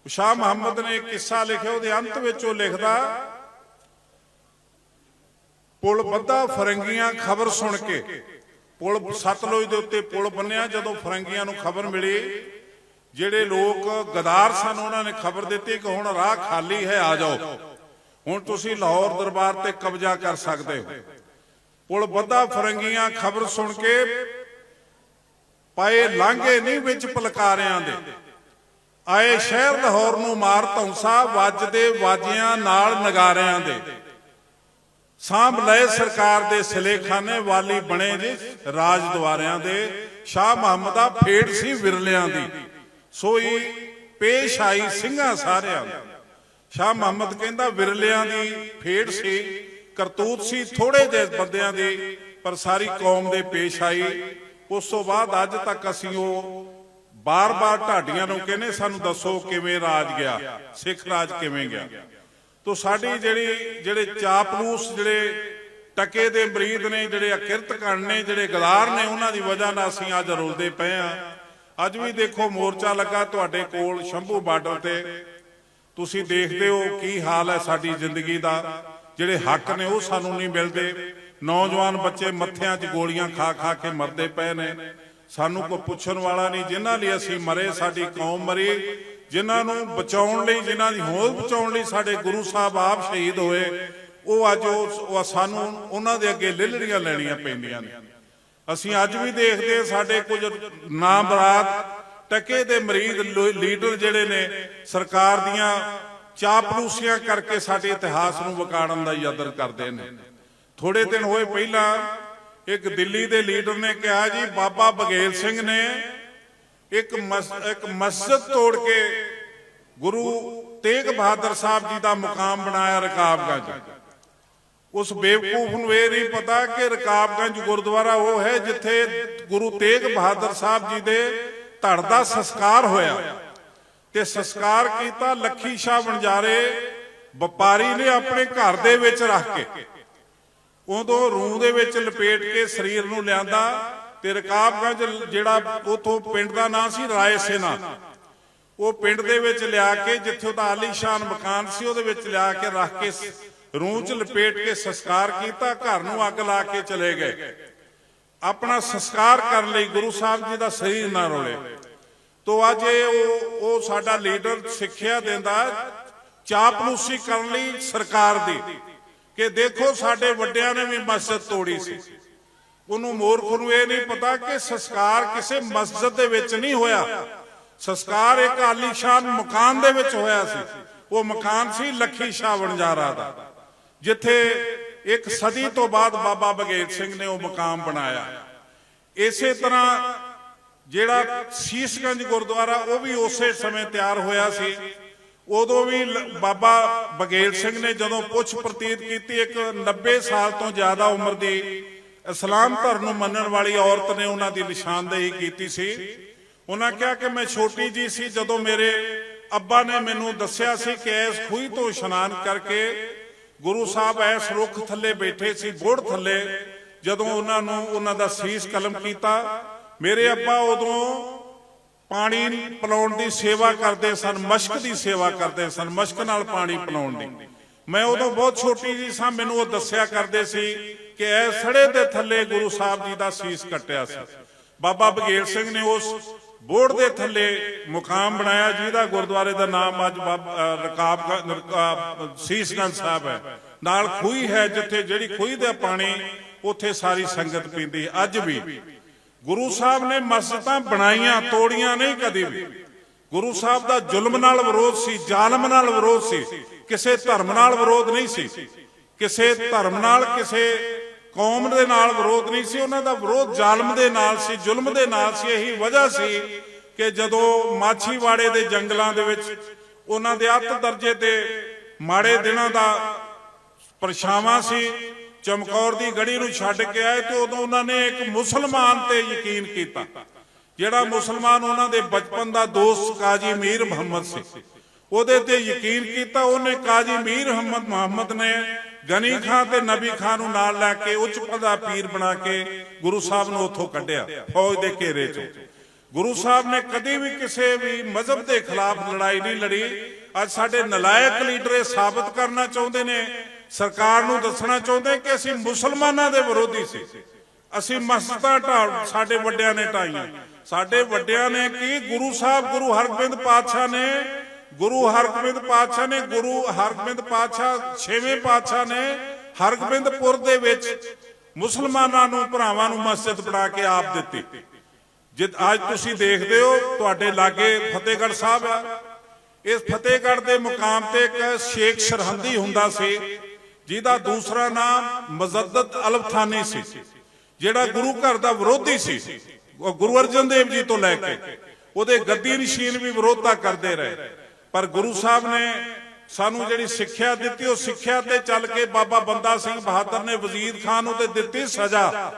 ਸ਼ਾਹ ਮੁਹੰਮਦ ਨੇ ਇੱਕ ਕਿੱਸਾ ਲਿਖਿਆ, ਉਹਦੇ ਅੰਤ ਵਿੱਚ ਉਹ ਲਿਖਦਾ, ਪੁਲ ਬੱਧਾ ਫਰੰਗੀਆਂ ਖਬਰ ਸੁਣ ਕੇ। ਪੁਲ ਸਤਲੁਜ ਦੇ ਉੱਤੇ ਪੁਲ ਬੰਨਿਆ, ਜਦੋਂ ਫਰੰਗੀਆਂ ਨੂੰ ਖਬਰ ਮਿਲੀ, ਜਿਹੜੇ ਲੋਕ ਗਦਾਰ ਸਨ, ਉਹਨਾਂ ਨੇ ਖਬਰ ਦਿੱਤੀ ਕਿ ਹੁਣ ਰਾਹ ਖਾਲੀ ਹੈ, ਆ ਜਾਓ। ਹੁਣ ਤੁਸੀਂ ਲਾਹੌਰ ਦਰਬਾਰ ਤੇ ਕਬਜ਼ਾ ਕਰ ਸਕਦੇ ਹੋ। ਪੁਲ ਬੱਧਾ ਫਰੰਗੀਆਂ ਖਬਰ ਸੁਣ ਕੇ ਪਾਏ ਲਾਂਘੇ ਨਹੀਂ ਵਿੱਚ ਪਲਕਾਰਿਆਂ ਦੇ। ਆਏ ਸ਼ਹਿਰ ਲਾਹੌਰ ਨੂੰ ਮਾਰ ਧੌਂਸਾ ਵੱਜਦੇ ਵਾਜਿਆਂ ਨਾਲ ਨਗਾਰਿਆਂ ਦੇ। ਸਾਂਭ ਲਏ ਸਰਕਾਰ ਦੇ ਸਿਲੇਖਾਨੇ, ਵਾਲੀ ਬਣੇ ਜੀ ਰਾਜ ਦੁਆਰਿਆਂ ਦੇ। ਸ਼ਾਹ ਮੁਹੰਮਦ ਦਾ ਫੇੜ ਸੀ ਵਿਰਲਿਆਂ ਦੀ। ਸੋਈ ਪੇਸ਼ ਆਈ ਸਿੰਘਾਂ ਸਾਰਿਆਂ ਦੀ। ਸ਼ਾਹ ਮੁਹੰਮਦ ਕਹਿੰਦਾ ਵਿਰਲਿਆਂ ਦੀ ਫੇੜ ਸੀ, ਕਰਤੂਤ ਸੀ ਥੋੜੇ ਜਿਹੇ ਬੰਦਿਆਂ ਦੀ, ਪਰ ਸਾਰੀ ਕੌਮ ਦੇ ਪੇਸ਼ ਆਈ। ਉਸ ਤੋਂ ਬਾਅਦ ਅੱਜ ਤੱਕ ਅਸੀਂ ਉਹ ਬਾਰ-ਬਾਰ ਢਾਡੀਆਂ ਨੂੰ ਕਹਿੰਦੇ, ਸਾਨੂੰ ਦੱਸੋ ਕਿਵੇਂ ਰਾਜ ਗਿਆ, ਸਿੱਖ ਰਾਜ ਕਿਵੇਂ ਗਿਆ? ਤੋ ਸਾਡੀ ਜਿਹੜੀ, ਜਿਹੜੇ ਚਾਪਲੂਸ, ਜਿਹੜੇ ਟਕੇ ਦੇ ਮਰੀਦ ਨੇ, ਜਿਹੜੇ ਅਕਿਰਤ ਕਰਨ ਨੇ, ਜਿਹੜੇ ਗਦਾਰ ਨੇ, ਉਹਨਾਂ ਦੀ ਵਜ੍ਹਾ ਨਾਲ ਅਸੀਂ ਅੱਜ ਰੁਲਦੇ ਪਏ ਆ ਅੱਜ ਵੀ ਦੇਖੋ ਮੋਰਚਾ ਲੱਗਾ ਤੁਹਾਡੇ ਕੋਲ ਸ਼ੰਭੂ ਬਾਰਡਰ ਤੇ। ਤੁਸੀਂ ਦੇਖਦੇ ਹੋ ਕੀ ਹਾਲ ਹੈ ਸਾਡੀ ਜ਼ਿੰਦਗੀ ਦਾ। ਜਿਹੜੇ ਹੱਕ ਨੇ ਉਹ ਸਾਨੂੰ ਨਹੀਂ ਮਿਲਦੇ। ਨੌਜਵਾਨ ਬੱਚੇ ਮੱਥਿਆਂ 'ਚ ਗੋਲੀਆਂ ਖਾ ਖਾ ਕੇ ਮਰਦੇ ਪਏ ਨੇ। ਸਾਨੂੰ ਕੋਈ ਪੁੱਛਣ ਵਾਲਾ ਨਹੀਂ, ਜਿਨ੍ਹਾਂ ਲਈ ਅਸੀਂ ਮਰੇ, ਸਾਡੀ ਕੌਮ ਮਰੀ। ਜਿਨ੍ਹਾਂ ਨੂੰ ਬਚਾਉਣ ਲਈ, ਜਿਨ੍ਹਾਂ ਦੀ ਹੋਂਦ ਬਚਾਉਣ ਲਈ ਸਾਡੇ ਗੁਰੂ ਸਾਹਿਬ ਆਪ ਸ਼ਹੀਦ ਹੋਏ, ਉਹ ਅੱਜ ਉਹ ਸਾਨੂੰ ਉਹਨਾਂ ਦੇ ਅੱਗੇ ਲਿਲੜੀਆਂ ਲੈਣੀਆਂ ਪੈਂਦੀਆਂ ਨੇ। ਅਸੀਂ ਅੱਜ ਵੀ ਦੇਖਦੇ ਸਾਡੇ ਕੁਝ ਨਾਮ ਬਰਾਤ ਟਕੇ ਦੇ ਮਰੀਦ ਲੀਡਰ ਜਿਹੜੇ ਨੇ, ਸਰਕਾਰ ਦੀਆਂ ਚਾਪਲੂਸੀਆਂ ਕਰਕੇ ਸਾਡੇ ਇਤਿਹਾਸ ਨੂੰ ਵਿਗਾੜਨ ਦਾ ਯਤਨ ਕਰਦੇ ਨੇ। ਥੋੜੇ ਦਿਨ ਹੋਏ ਪਹਿਲਾਂ ਇੱਕ ਦਿੱਲੀ ਦੇ ਲੀਡਰ ਨੇ ਕਿਹਾ ਜੀ, ਬਾਬਾ ਬਗੇਲ ਸਿੰਘ ਨੇ ਇੱਕ ਇੱਕ ਮਸਜਿਦ ਤੋੜ ਕੇ ਗੁਰੂ ਤੇਗ ਬਹਾਦਰ ਸਾਹਿਬ ਜੀ ਦਾ ਮੁਕਾਮ ਬਣਾਇਆ ਰਕਾਬਗੰਜ। ਉਸ ਬੇਵਕੂਫ ਨੂੰ ਇਹ ਨਹੀਂ ਪਤਾ ਕਿ ਰਕਾਬਗੰਜ ਗੁਰਦੁਆਰਾ ਉਹ ਹੈ ਜਿੱਥੇ ਗੁਰੂ ਤੇਗ ਬਹਾਦਰ ਸਾਹਿਬ ਜੀ ਦੇ ਧੜ ਦਾ ਸੰਸਕਾਰ ਹੋਇਆ। ਤੇ ਸੰਸਕਾਰ ਕੀਤਾ, ਲੱਖੀ ਸ਼ਾਹ ਵਣਜਾਰੇ ਵਪਾਰੀ ਨੇ ਆਪਣੇ ਘਰ ਦੇ ਵਿੱਚ ਰੱਖ ਕੇ। ਉਦੋਂ ਰੂਹ ਦੇ ਵਿੱਚ ਲਪੇਟ ਕੇ ਸਰੀਰ ਨੂੰ ਲਿਆਂਦਾ ਤੇ ਰਕਾਬਗੰਜ ਜਿਹੜਾ ਉਥੋਂ ਪਿੰਡ ਦਾ ਨਾਂ ਸੀ, ਰਾਏ ਸੇਨਾ, ਉਹ ਪਿੰਡ ਦੇ ਵਿੱਚ ਲਿਆ ਕੇ, ਜਿੱਥੇ ਉਹਦਾ ਆਲੀਸ਼ਾਨ ਮਕਾਨ ਸੀ, ਉਹਦੇ ਵਿੱਚ ਲਿਆ ਕੇ ਰੱਖ ਕੇ ਰੂਹ 'ਚ ਲਪੇਟ ਕੇ ਸੰਸਕਾਰ ਕੀਤਾ, ਘਰ ਨੂੰ ਅੱਗ ਲਾ ਕੇ ਚਲੇ ਗਏ। ਆਪਣਾ ਸੰਸਕਾਰ ਕਰਨ ਲਈ ਗੁਰੂ ਸਾਹਿਬ ਜੀ ਦਾ ਸਰੀਰ ਨਾ ਰੋਲੇ। ਤੋ ਅੱਜ ਇਹ ਉਹ ਉਹ ਸਾਡਾ ਲੀਡਰ ਸਿੱਖਿਆ ਦਿੰਦਾ ਚਾਪਲੂਸੀ ਕਰਨ ਲਈ ਸਰਕਾਰ ਦੀ। ਕਿ ਦੇਖੋ ਸਾਡੇ ਵੱਡਿਆਂ ਨੇ ਵੀ ਮਸਜਿਦ ਤੋੜੀ ਸੀ। ਉਹਨੂੰ ਮੂਰਖ ਨੂੰ ਇਹ ਨਹੀਂ ਪਤਾ ਕਿ ਸੰਸਕਾਰ ਕਿਸੇ ਮਸਜਿਦ ਦੇ ਵਿੱਚ ਨਹੀਂ ਹੋਇਆ। ਸੰਸਕਾਰ ਇੱਕ ਆਲੀਸ਼ਾਨ ਮਕਾਨ ਦੇ ਵਿੱਚ ਹੋਇਆ ਸੀ। ਉਹ ਮਕਾਨ ਸੀ ਲੱਖੀ ਸ਼ਾਹ ਵਣਜਾਰਾ ਦਾ। ਜਿੱਥੇ ਇੱਕ ਸਦੀ ਤੋਂ ਬਾਅਦ ਬਾਬਾ ਬਗੇਤ ਸਿੰਘ ਨੇ ਉਹ ਮਕਾਮ ਬਣਾਇਆ। ਇਸੇ ਤਰ੍ਹਾਂ ਜਿਹੜਾ ਸੀਸਗੰਜ ਗੁਰਦੁਆਰਾ, ਉਹ ਵੀ ਉਸੇ ਸਮੇਂ ਤਿਆਰ ਹੋਇਆ ਸੀ। ਉਦੋਂ ਵੀ ਬਾਬਾ ਬਗੇਲ ਸਿੰਘ ਨੇ ਜਦੋਂ ਪੁੱਛ ਪ੍ਰਤੀਤ ਕੀਤੀ, ਇੱਕ 90 ਸਾਲ ਤੋਂ ਜ਼ਿਆਦਾ ਉਮਰ ਦੀ ਇਸਲਾਮ ਧਰਮ ਨੂੰ ਮੰਨਣ ਵਾਲੀ ਔਰਤ ਨੇ ਉਹਨਾਂ ਦੀ ਨਿਸ਼ਾਨਦੇਹੀ ਕੀਤੀ ਸੀ। ਉਹਨਾਂ ਕਿਹਾ ਕਿ ਮੈਂ ਛੋਟੀ ਜੀ ਸੀ, ਜਦੋਂ ਮੇਰੇ ਅੱਬਾ ਨੇ ਮੈਨੂੰ ਦੱਸਿਆ ਸੀ ਕਿ ਇਸ ਖੂਹੀ ਤੋਂ ਇਸ਼ਨਾਨ ਕਰਕੇ ਗੁਰੂ ਸਾਹਿਬ ਐਸ ਰੁੱਖ ਥੱਲੇ ਬੈਠੇ ਸੀ, ਬੋੜ ਥੱਲੇ, ਜਦੋਂ ਉਹਨਾਂ ਨੂੰ ਉਹਨਾਂ ਦਾ ਸੀਸ ਕਲਮ ਕੀਤਾ, ਮੇਰੇ ਅੱਬਾ ਉਦੋਂ ਪਾਣੀ ਪਿਲਾਉਣ ਦੀ ਸੇਵਾ ਕਰਦੇ ਸਨ, ਮਸ਼ਕ ਦੀ ਸੇਵਾ ਕਰਦੇ ਸਨ, ਮਸ਼ਕ ਨਾਲ ਪਾਣੀ ਪਿਲਾਉਣ ਦੀ। ਮੈਂ ਉਦੋਂ ਬਹੁਤ ਛੋਟੀ ਜੀ ਸਾਂ, ਮੈਨੂੰ ਉਹ ਦੱਸਿਆ ਕਰਦੇ ਸੀ ਕਿ ਇਹ ਸੜੇ ਦੇ ਥੱਲੇ ਗੁਰੂ ਸਾਹਿਬ ਜੀ ਦਾ ਸੀਸ ਕੱਟਿਆ ਸੀ। ਬਾਬਾ ਬਗੇਲ ਸਿੰਘ ਨੇ ਉਸ ਬੋੜ ਦੇ ਥੱਲੇ ਮੁਕਾਮ ਬਣਾਇਆ ਜਿਹਦਾ ਗੁਰਦੁਆਰੇ ਦਾ ਨਾਮ ਅੱਜ ਰਕਾਬ ਸੀਸਗੰਜ ਸਾਹਿਬ ਹੈ। ਨਾਲ ਖੂਹੀ ਹੈ ਜਿੱਥੇ ਜਿਹੜੀ ਖੂਹੀ ਦਾ ਪਾਣੀ, ਉੱਥੇ ਸਾਰੀ ਸੰਗਤ ਪੀਂਦੀ ਅੱਜ ਵੀ ਗੁਰੂ ਸਾਹਿਬ ਨੇ ਮਸਜਿਦਾਂ ਬਣਾਈਆਂ, ਤੋੜੀਆਂ ਨਹੀਂ ਕਦੇ ਵੀ। ਗੁਰੂ ਸਾਹਿਬ ਦਾ ਜ਼ੁਲਮ ਨਾਲ ਵਿਰੋਧ ਸੀ, ਜ਼ਾਲਮ ਨਾਲ ਵਿਰੋਧ ਸੀ। ਕਿਸੇ ਧਰਮ ਨਾਲ ਵਿਰੋਧ ਨਹੀਂ ਸੀ। ਕਿਸੇ ਧਰਮ ਨਾਲ, ਕਿਸੇ ਕੌਮ ਦੇ ਨਾਲ ਵਿਰੋਧ ਨਹੀਂ ਸੀ, ਉਹਨਾਂ ਦਾ ਵਿਰੋਧ ਜ਼ਾਲਮ ਦੇ ਨਾਲ ਸੀ, ਜ਼ੁਲਮ ਦੇ ਨਾਲ ਸੀ, ਇਹੀ ਵਜ੍ਹਾ ਸੀ ਕਿ ਜਦੋਂ ਮਾਛੀਵਾੜੇ ਦੇ ਜੰਗਲਾਂ ਦੇ ਵਿੱਚ ਉਹਨਾਂ ਦੇ ਅੱਤ ਦਰਜੇ ਤੇ ਮਾੜੇ ਦਿਨਾਂ ਦਾ ਪਰਛਾਵਾਂ ਸੀ, ਚਮਕੌਰ ਦੀ ਗੜੀ ਨੂੰ ਛੱਡ ਕੇ ਆਏ ਤੇ ਉਦੋਂ ਉਹਨਾਂ ਨੇ ਇੱਕ ਮੁਸਲਮਾਨ ਤੇ ਯਕੀਨ ਕੀਤਾ, ਜਿਹੜਾ ਮੁਸਲਮਾਨ ਉਹਨਾਂ ਦੇ ਬਚਪਨ ਦਾ ਦੋਸਤ ਕਾਜੀ ਮੀਰ ਮੁਹੰਮਦ ਸੀ। ਉਹਦੇ ਤੇ ਯਕੀਨ ਕੀਤਾ, ਉਹਨੇ ਕਾਜੀ ਮੀਰ ਮੁਹੰਮਦ ਮੁਹੰਮਦ ਨੇ ਗਨੀ ਖਾਨ ਤੇ ਨਬੀ ਖਾਨ ਨੂੰ ਨਾਲ ਲੈ ਕੇ ਉੱਚ ਪਦਾ ਪੀਰ ਬਣਾ ਕੇ ਗੁਰੂ ਸਾਹਿਬ ਨੂੰ ਉੱਥੋਂ ਕੱਢਿਆ, ਫੌਜ ਦੇ ਘੇਰੇ ਚੋਂ। ਗੁਰੂ ਸਾਹਿਬ ਨੇ ਕਦੀ ਵੀ ਕਿਸੇ ਵੀ ਮਜ਼ਹਬ ਦੇ ਖਿਲਾਫ ਲੜਾਈ ਨਹੀਂ ਲੜੀ। ਅੱਜ ਸਾਡੇ ਨਲਾਇਕ ਲੀਡਰ ਇਹ ਸਾਬਤ ਕਰਨਾ ਚਾਹੁੰਦੇ ਨੇ। ਸਰਕਾਰ ਨੂੰ ਦੱਸਣਾ ਚਾਹੁੰਦੇ ਕਿ ਅਸੀਂ ਮੁਸਲਮਾਨਾਂ ਦੇ ਵਿਰੋਧੀ ਸੀ। ਅਸੀਂ ਮਸਜਿਦਾਂ ਢਾਹ ਸਾਡੇ ਵੱਡਿਆਂ ਨੇ ਢਾਈਆਂ ਸਾਡੇ ਵੱਡਿਆਂ ਨੇ ਕੀ ਗੁਰੂ ਸਾਹਿਬ, ਗੁਰੂ ਹਰਗੋਬਿੰਦ ਪਾਤਸ਼ਾਹ ਨੇ ਗੁਰੂ ਹਰਗੋਬਿੰਦ ਪਾਤਸ਼ਾਹ ਨੇ, ਗੁਰੂ ਹਰਗੋਬਿੰਦ ਪਾਤਸ਼ਾਹ ਛੇਵੇਂ ਪਾਤਸ਼ਾਹ ਨੇ ਹਰਗੋਬਿੰਦਪੁਰ ਦੇ ਵਿੱਚ ਮੁਸਲਮਾਨਾਂ ਨੂੰ, ਭਰਾਵਾਂ ਨੂੰ ਮਸਜਿਦ ਬਣਾ ਕੇ ਆਪ ਦਿੱਤੀ। ਜਿਤ ਅੱਜ ਤੁਸੀਂ ਦੇਖਦੇ ਹੋ, ਤੁਹਾਡੇ ਲਾਗੇ ਫਤਿਹਗੜ੍ਹ ਸਾਹਿਬ ਆ। ਇਸ ਫਤਿਹਗੜ੍ਹ ਦੇ ਮੁਕਾਮ ਤੇ ਇੱਕ ਸ਼ੇਖ ਸਰਹੰਦੀ ਹੁੰਦਾ ਸੀ, ਜਿਹਦਾ ਦੂਸਰਾ ਨਾਮ ਮਜ਼ਦਦ ਅਲਫਥਾਨੀ ਸੀ, ਜਿਹੜਾ ਗੁਰੂ ਘਰ ਦਾ ਵਿਰੋਧੀ ਸੀ, ਉਹ ਗੁਰੂ ਅਰਜਨ ਦੇਵ ਜੀ ਤੋਂ ਲੈ ਕੇ। ਉਹਦੇ ਗੱਦੀ ਨਸ਼ੀਨ ਵੀ ਵਿਰੋਧਤਾ ਕਰਦੇ ਰਹੇ। ਪਰ ਗੁਰੂ ਸਾਹਿਬ ਨੇ ਸਾਨੂੰ ਜਿਹੜੀ ਸਿੱਖਿਆ ਦਿੱਤੀ, ਉਹ ਸਿੱਖਿਆ ਤੇ ਚੱਲ ਕੇ ਬਾਬਾ ਬੰਦਾ ਸਿੰਘ ਬਹਾਦਰ ਨੇ ਵਜ਼ੀਰ ਖਾਨ ਨੂੰ ਤੇ ਦਿੱਤੀ ਸਜ਼ਾ।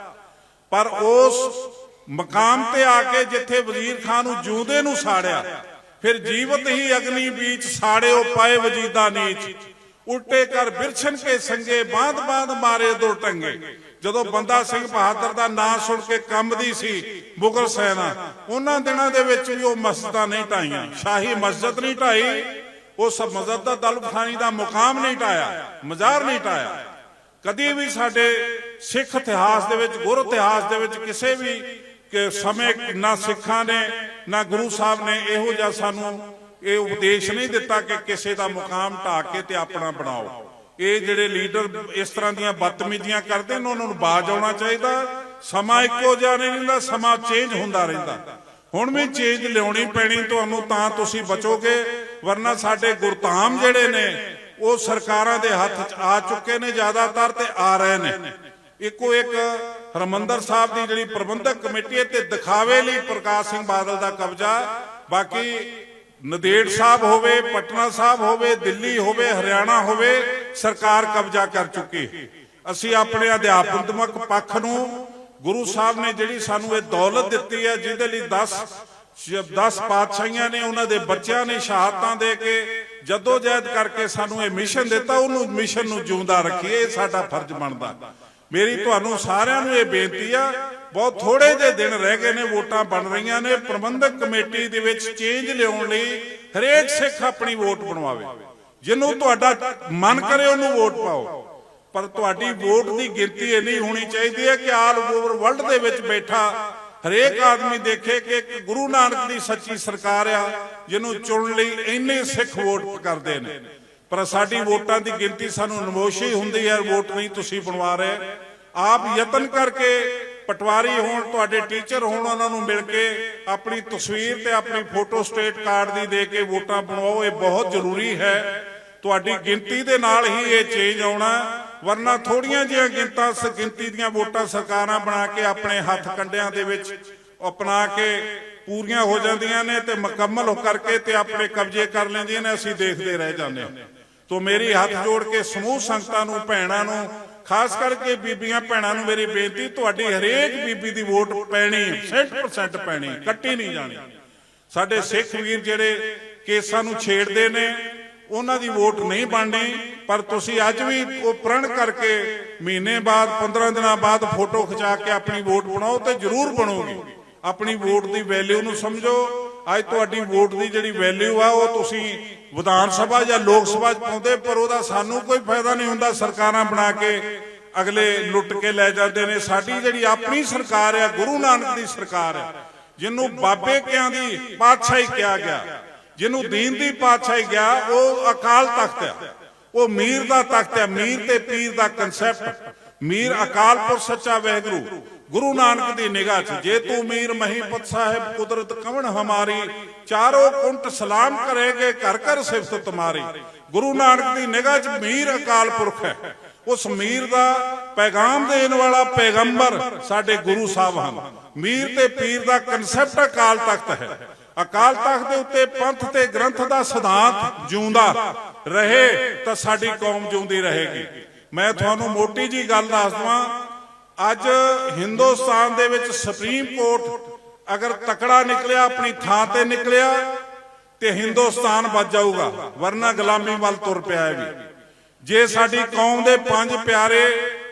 ਪਰ ਉਸ ਮਕਾਮ ਤੇ ਆ ਕੇ ਜਿੱਥੇ ਵਜ਼ੀਰ ਖਾਨ ਨੂੰ ਜਿਉਂਦੇ ਨੂੰ ਸਾੜਿਆ, ਫਿਰ ਜੀਵਤ ਹੀ ਅਗਨੀ ਵਿੱਚ ਸਾੜਿਓ ਪਾਏ ਵਜੀਦਾ ਨੀਚ। ਉਲਟੇ ਕਰ ਬਿਰਛਨ ਕੇ ਸੰਗੇ ਬਾਂਧ ਬਾਂਧ ਮਾਰੇ ਦੋ ਟੰਗੇ। ਜਦੋਂ ਬੰਦਾ ਸਿੰਘ ਬਹਾਦਰ ਦਾ ਨਾਂ ਸੁਣ ਕੇ ਕੰਬਦੀ ਸੀ ਮੁਗਲ ਸੈਨਾ। ਉਹਨਾਂ ਦਿਨਾਂ ਦੇ ਵਿੱਚ ਵੀ ਉਹ ਮਸਜਿਦਾਂ ਨਹੀਂ ਢਾਈਆਂ ਸ਼ਾਹੀ ਮਸਜਿਦ ਨਹੀਂ ਢਾਈ ਉਸ ਮਸਜਿਦ ਦਾ ਦਲਬਖਾਨੀ ਦਾ ਮੁਕਾਮ ਨਹੀਂ ਢਾਇਆ ਮਜ਼ਾਰ ਨਹੀਂ ਢਾਇਆ ਕਦੀ ਵੀ ਸਾਡੇ ਸਿੱਖ ਇਤਿਹਾਸ ਦੇ ਵਿੱਚ ਗੁਰ ਇਤਿਹਾਸ ਦੇ ਵਿੱਚ ਕਿਸੇ ਵੀ ਕਿ ਸਮੇਂ ਨਾ ਸਿੱਖਾਂ ਨੇ ਨਾ ਗੁਰੂ ਸਾਹਿਬ ਨੇ ਇਹੋ ਜਿਹਾ ਸਾਨੂੰ ਇਹ ਉਪਦੇਸ਼ ਨਹੀਂ ਦਿੱਤਾ ਕਿ ਕਿਸੇ ਦਾ ਮੁਕਾਮ ਢਾ ਕੇ ਤੇ ਆਪਣਾ ਬਣਾਓ। ਇਹ ਜਿਹੜੇ ਲੀਡਰ ਇਸ ਤਰ੍ਹਾਂ ਦੀਆਂ ਬਦਤਮੀਜ਼ੀਆਂ ਕਰਦੇ ਨੇ, ਉਹਨਾਂ ਨੂੰ ਬਾਜ ਆਉਣਾ ਚਾਹੀਦਾ। ਸਮਾਂ ਇੱਕੋ ਜਿਹਾ ਨਹੀਂ ਰਹਿੰਦਾ, ਸਮਾਂ ਚੇਂਜ ਹੁੰਦਾ ਰਹਿੰਦਾ। ਹੁਣ ਵੀ ਚੇਂਜ ਲਿਆਉਣੀ ਪੈਣੀ ਤੁਹਾਨੂੰ, ਤਾਂ ਤੁਸੀਂ ਬਚੋਗੇ। ਵਰਨਾ ਸਾਡੇ ਗੁਰਧਾਮ ਜਿਹੜੇ ਨੇ, ਉਹ ਸਰਕਾਰਾਂ ਦੇ ਹੱਥ 'ਚ ਆ ਚੁੱਕੇ ਨੇ ਜ਼ਿਆਦਾਤਰ ਤੇ ਆ ਰਹੇ ਨੇ। ਇੱਕੋ ਇੱਕ ਹਰਮੰਦਰ ਸਾਹਿਬ ਦੀ ਜਿਹੜੀ ਪ੍ਰਬੰਧਕ ਕਮੇਟੀ ਹੈ, ਤੇ ਦਿਖਾਵੇ ਲਈ ਪ੍ਰਕਾਸ਼ ਸਿੰਘ ਬਾਦਲ ਦਾ ਕਬਜ਼ਾ। ਬਾਕੀ ਨਦੇੜ ਸਾਹਿਬ ਹੋਵੇ, ਪਟਨਾ ਸਾਹਿਬ ਹੋਵੇ, ਦਿੱਲੀ ਹੋਵੇ, ਹਰਿਆਣਾ ਹੋਵੇ, ਸਰਕਾਰ ਕਬਜ਼ਾ ਕਰ ਚੁੱਕੀ ਅਸੀਂ ਆਪਣੇ ਅਧਿਆਪਨਤਮਕ ਪੱਖ ਨੂੰ ਗੁਰੂ ਸਾਹਿਬ ਨੇ ਜਿਹੜੀ ਸਾਨੂੰ ਇਹ ਦੌਲਤ ਦਿੱਤੀ ਹੈ, ਜਿਹਦੇ ਲਈ 10 10 ਪਾਤਸ਼ਾਹੀਆਂ ਨੇ, ਉਹਨਾਂ ਦੇ ਬੱਚਿਆਂ ਨੇ ਸ਼ਹਾਦਤਾਂ ਦੇ ਕੇ ਜੱਦੋ ਜਹਿਦ ਕਰਕੇ ਸਾਨੂੰ ਇਹ ਮਿਸ਼ਨ ਦਿੱਤਾ, ਉਹਨੂੰ ਮਿਸ਼ਨ ਨੂੰ ਜਿਉਂਦਾ ਰੱਖੀਏ, ਇਹ ਸਾਡਾ ਫਰਜ਼ ਬਣਦਾ। ਮੇਰੀ ਤੁਹਾਨੂੰ ਸਾਰਿਆਂ ਨੂੰ ਇਹ ਬੇਨਤੀ ਆ ਬਹੁਤ ਥੋੜੇ ਜਿਹੇ ਦਿਨ ਰਹਿ ਗਏ ਨੇ ਵੋਟਾਂ ਬਣ ਰਹੀਆਂ ਨੇ ਪ੍ਰਬੰਧਕ ਕਮੇਟੀ ਦੇ ਵਿੱਚ ਚੇਂਜ ਲਿਆਉਣ ਲਈ ਹਰੇਕ ਸਿੱਖ ਆਪਣੀ ਵੋਟ ਬਣਵਾਵੇ। ਜਿਹਨੂੰ ਤੁਹਾਡਾ ਮਨ ਕਰੇ ਉਹਨੂੰ ਵੋਟ ਪਾਓ। ਪਰ ਤੁਹਾਡੀ ਵੋਟ ਦੀ ਗਿਣਤੀ ਇੰਨੀ ਹੋਣੀ ਚਾਹੀਦੀ ਹੈ ਕਿ ਆਲ ਓਵਰ ਵਰਲਡ ਦੇ ਵਿੱਚ ਬੈਠਾ ਹਰੇਕ ਆਦਮੀ ਦੇਖੇ ਕਿ ਇੱਕ ਗੁਰੂ ਨਾਨਕ ਦੀ ਸੱਚੀ ਸਰਕਾਰ ਆ ਜਿਹਨੂੰ ਚੁਣਨ ਲਈ ਇੰਨੇ ਸਿੱਖ ਵੋਟ ਕਰਦੇ ਨੇ। ਪਰ ਸਾਡੀ ਵੋਟਾਂ ਦੀ ਗਿਣਤੀ ਸਾਨੂੰ ਨਮੋਸ਼ੀ ਹੁੰਦੀ ਹੈ ਵੋਟ ਨਹੀਂ ਤੁਸੀਂ ਬਣਵਾ ਰਹੇ। ਆਪ ਯਤਨ ਕਰਕੇ ਪਟਵਾਰੀ ਹੋਣ ਤੁਹਾਡੇ ਟੀਚਰ ਹੋਣ ਉਹਨਾਂ ਨੂੰ ਮਿਲ ਕੇ ਆਪਣੀ ਤਸਵੀਰ ਤੇ ਆਪਣੀ ਫੋਟੋ ਸਟੇਟ ਕਾਰਡ ਦੀ ਦੇ ਕੇ ਵੋਟਾਂ ਬਣਵਾਓ ਇਹ ਬਹੁਤ ਜ਼ਰੂਰੀ ਹੈ। ਤੁਹਾਡੀ ਗਿਣਤੀ ਦੇ ਨਾਲ ਹੀ ਇਹ ਚੇਂਜ ਆਉਣਾ। ਵਰਨਾ ਥੋੜੀਆਂ ਜਿਹੀਆਂ ਗਿਣਤਾਂ ਸ ਗਿਣਤੀ ਦੀਆਂ ਵੋਟਾਂ ਸਰਕਾਰਾਂ ਬਣਾ ਕੇ ਆਪਣੇ ਹੱਥ ਕੰਡਿਆਂ ਦੇ ਵਿੱਚ ਅਪਣਾ ਕੇ ਪੂਰੀਆਂ ਹੋ ਜਾਂਦੀਆਂ ਨੇ ਤੇ ਮੁਕੰਮਲ ਹੋ ਕਰਕੇ ਤੇ ਆਪਣੇ ਕਬਜ਼ੇ ਕਰ ਲੈਂਦੀਆਂ ਨੇ ਅਸੀਂ ਦੇਖਦੇ ਰਹਿ ਜਾਂਦੇ ਹਾਂ ਤੋ ਮੇਰੀ ਹੱਥ ਜੋੜ ਕੇ ਸਮੂਹ ਸੰਗਤਾਂ ਨੂੰ, ਭੈਣਾਂ ਨੂੰ, ਖਾਸ ਕਰਕੇ ਬੀਬੀਆਂ ਭੈਣਾਂ ਨੂੰ ਮੇਰੀ ਬੇਨਤੀ, ਤੁਹਾਡੀ ਹਰੇਕ ਬੀਬੀ ਦੀ ਵੋਟ ਪੈਣੀ 100% ਪੈਣੀ, ਕੱਟੀ ਨਹੀਂ ਜਾਣੀ। ਸਾਡੇ ਸਿੱਖ ਵੀਰ ਜਿਹੜੇ ਕੇਸਾਂ ਨੂੰ ਛੇੜਦੇ ਨੇ, ਉਹਨਾਂ ਦੀ ਵੋਟ ਨਹੀਂ ਬਣਨੀ, ਪਰ ਤੁਸੀਂ ਅੱਜ ਵੀ ਉਹ ਪ੍ਰਣ ਕਰਕੇ ਮਹੀਨੇ ਬਾਅਦ 15 ਦਿਨਾਂ ਬਾਅਦ ਫੋਟੋ ਖਿਚਾ ਕੇ ਆਪਣੀ ਵੋਟ ਬਣਾਓ ਤੇ ਜ਼ਰੂਰ ਬਣੋਗੇ। ਆਪਣੀ ਵੋਟ ਦੀ ਵੈਲਿਊ ਨੂੰ ਸਮਝੋ ਅੱਜ ਤੁਹਾਡੀ ਵੋਟ ਦੀ ਜਿਹੜੀ ਵੈਲਿਊ ਆ, ਉਹ ਤੁਸੀਂ ਵਿਧਾਨ ਸਭਾ ਜਾਂ ਲੋਕ ਸਭਾ 'ਚ ਪਾਉਂਦੇ, ਪਰ ਉਹਦਾ ਸਾਨੂੰ ਕੋਈ ਫਾਇਦਾ ਨਹੀਂ ਹੁੰਦਾ ਸਰਕਾਰਾਂ ਬਣਾ ਕੇ ਅਗਲੇ ਲੁੱਟ ਕੇ ਲੈ ਜਾਂਦੇ ਨੇ। ਸਾਡੀ ਜਿਹੜੀ ਆਪਣੀ ਸਰਕਾਰ ਆ, ਗੁਰੂ ਨਾਨਕ ਦੀ ਸਰਕਾਰ ਆ, ਜਿਹਨੂੰ ਬਾਬੇ ਕਿਆਂ ਦੀ ਪਾਤਸ਼ਾਹੀ ਕਿਹਾ ਗਿਆ, ਜਿਹਨੂੰ ਦੀਨ ਦੀ ਪਾਤਸ਼ਾਹੀ ਗਿਆ, ਉਹ ਅਕਾਲ ਤਖਤ ਆ। ਉਹ ਮੀਰ ਦਾ ਤਖਤ ਹੈ ਮੀਰ ਤੇ ਪੀਰ ਦਾ ਕਨਸੈਪਟ ਮੀਰ ਅਕਾਲ ਪੁਰਖ ਸੱਚਾ ਵਹਿਗੁਰੂ ਗੁਰੂ ਨਾਨਕ ਦੀ ਨਿਗਾਹ 'ਚ, ਜੇ ਤੂੰ ਮੀਰ ਮਹੀਪਤ ਸਾਹਿਬ ਕੁਦਰਤ ਕਵਣ ਹਮਾਰੀ, ਚਾਰੋਂ ਕੁੰਟ ਸਲਾਮ ਕਰੇਗੇ, ਘਰ ਘਰ ਸਿਫਤ ਤੁਮਾਰੀ। ਗੁਰੂ ਨਾਨਕ ਦੀ ਨਿਗਾਹ 'ਚ ਮੀਰ ਅਕਾਲ ਪੁਰਖ ਹੈ। ਉਸ ਮੀਰ ਦਾ ਪੈਗਾਮ ਦੇਣ ਵਾਲਾ ਪੈਗੰਬਰ ਸਾਡੇ ਗੁਰੂ ਸਾਹਿਬ ਹਨ। ਮੀਰ ਤੇ ਪੀਰ ਦਾ ਕਨਸੈਪਟ ਅਕਾਲ ਤਖਤ ਹੈ। ਅਕਾਲ ਤਖਤ ਦੇ ਉੱਤੇ ਪੰਥ ਤੇ ਗ੍ਰੰਥ ਦਾ ਸਿਧਾਂਤ ਜਿਉਂਦਾ ਰਹੇ, ਤਾਂ ਸਾਡੀ ਕੌਮ ਜਿਉਂਦੀ ਰਹੇਗੀ। ਮੈਂ ਤੁਹਾਨੂੰ ਮੋਟੀ ਜੀ ਗੱਲ ਦੱਸ ਦਵਾਂ ਅੱਜ ਹਿੰਦੁਸਤਾਨ ਦੇ ਵਿੱਚ ਸੁਪਰੀਮ ਕੋਰਟ ਅਗਰ ਤਕੜਾ ਨਿਕਲਿਆ, ਆਪਣੀ ਥਾਂ ਤੇ ਨਿਕਲਿਆ, ਤੇ ਹਿੰਦੁਸਤਾਨ ਬਚ ਜਾਊਗਾ, ਵਰਨਾ ਗੁਲਾਮੀ ਵੱਲ ਤੁਰ ਪਿਆ ਹੈ ਵੀ। ਜੇ ਸਾਡੀ ਕੌਮ ਦੇ ਪੰਜ ਪਿਆਰੇ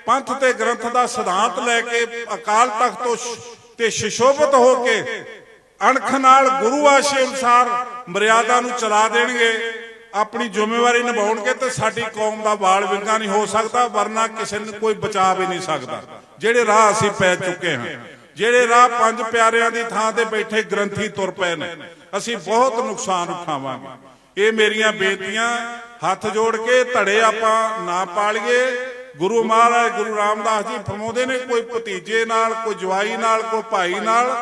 ਪੰਥ ਤੇ ਗ੍ਰੰਥ ਦਾ ਸਿਧਾਂਤ ਲੈ ਕੇ ਅਕਾਲ ਤਖਤ ਤੋਂ ਤੇ ਸ਼ਿਸ਼ੋਭਤ ਹੋ ਕੇ ਅਣਖ ਨਾਲ ਗੁਰੂ ਆਸ਼ੇ ਅਨੁਸਾਰ ਮਰਿਆਦਾ ਨੂੰ ਚਲਾ ਦੇਣਗੇ, ਆਪਣੀ ਜ਼ਿੰਮੇਵਾਰੀ ਨਿਭਾਉਣਗੇ, ਤੇ ਸਾਡੀ ਕੌਮ ਦਾ ਵਾਲ ਵਿੰਗਾ ਨਹੀਂ ਹੋ ਸਕਦਾ, ਵਰਨਾ ਕਿਸੇ ਨੂੰ ਕੋਈ ਬਚਾ ਵੀ ਨਹੀਂ ਸਕਦਾ। ਜਿਹੜੇ ਰਾਹ ਅਸੀਂ ਪੈ ਚੁੱਕੇ ਹਾਂ, ਜਿਹੜੇ ਰਾਹ ਪੰਜ ਪਿਆਰਿਆਂ ਦੀ ਥਾਂ ਤੇ ਬੈਠੇ ਗ੍ਰੰਥੀ ਤੁਰ ਪਏ ਨੇ, ਅਸੀਂ ਬਹੁਤ ਨੁਕਸਾਨ ਉਠਾਵਾਂਗੇ। ਇਹ ਮੇਰੀਆਂ ਬੇਨਤੀਆਂ, ਹੱਥ ਜੋੜ ਕੇ ਧੜੇ ਆਪਾਂ ਨਾ ਪਾਲੀਏ। ਗੁਰੂ ਮਹਾਰਾਜ, ਗੁਰੂ ਰਾਮਦਾਸ ਜੀ ਫਰਮਾਉਂਦੇ ਨੇ, ਕੋਈ ਭਤੀਜੇ ਨਾਲ, ਕੋਈ ਜਵਾਈ ਨਾਲ, ਕੋਈ ਭਾਈ ਨਾਲ,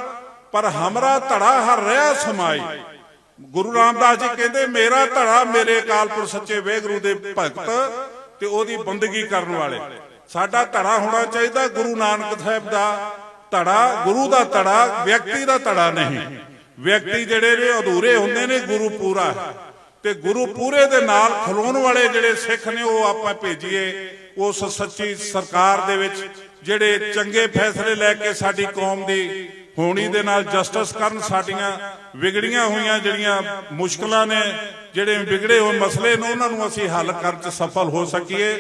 ਪਰ ਹਮਰਾ ਧੜਾ ਹਰ ਰਿਹਾ ਸਮਾਈ। ਗੁਰੂ ਰਾਮਦਾਸ ਜੀ ਕਹਿੰਦੇ, ਮੇਰਾ ਧੜਾ ਮੇਰੇ ਅਕਾਲ ਪੁਰਖ ਸੱਚੇ ਵਾਹਿਗੁਰੂ ਦੇ ਭਗਤ ਤੇ ਉਹਦੀ ਬੰਦਗੀ ਕਰਨ ਵਾਲੇ। ਸਾਡਾ ਧੜਾ ਹੋਣਾ ਚਾਹੀਦਾ ਗੁਰੂ ਨਾਨਕ ਸਾਹਿਬ ਦਾ। ਧੜਾ, ਗੁਰੂ ਦਾ ਧੜਾ, ਵਿਅਕਤੀ ਦਾ ਧੜਾ ਨਹੀਂ। ਵਿਅਕਤੀ ਜਿਹੜੇ ਨੇ, ਅਧੂਰੇ ਹੁੰਦੇ ਨੇ ਗੁਰੂ ਪੂਰਾ ਤੇ ਗੁਰੂ ਪੂਰੇ ਦੇ ਨਾਲ ਖਲੋਣ ਵਾਲੇ ਜਿਹੜੇ ਸਿੱਖ ਨੇ, ਉਹ ਆਪਾਂ ਭੇਜੀਏ ਉਸ ਸੱਚੀ ਸਰਕਾਰ ਦੇ ਵਿੱਚ, ਜਿਹੜੇ ਚੰਗੇ ਫੈਸਲੇ ਲੈ ਕੇ ਸਾਡੀ ਕੌਮ ਦੀ ਹੋਣੀ ਦੇ ਨਾਲ ਜਸਟਿਸ ਕਰਨ ਸਾਡੀਆਂ ਵਿਗੜੀਆਂ ਹੋਈਆਂ ਜਿਹੜੀਆਂ ਮੁਸ਼ਕਲਾਂ ਨੇ, ਜਿਹੜੇ ਵਿਗੜੇ ਹੋਏ ਮਸਲੇ ਨੇ, ਉਹਨਾਂ ਨੂੰ ਅਸੀਂ ਹੱਲ ਕਰਨ 'ਚ ਸਫਲ ਹੋ ਸਕੀਏ।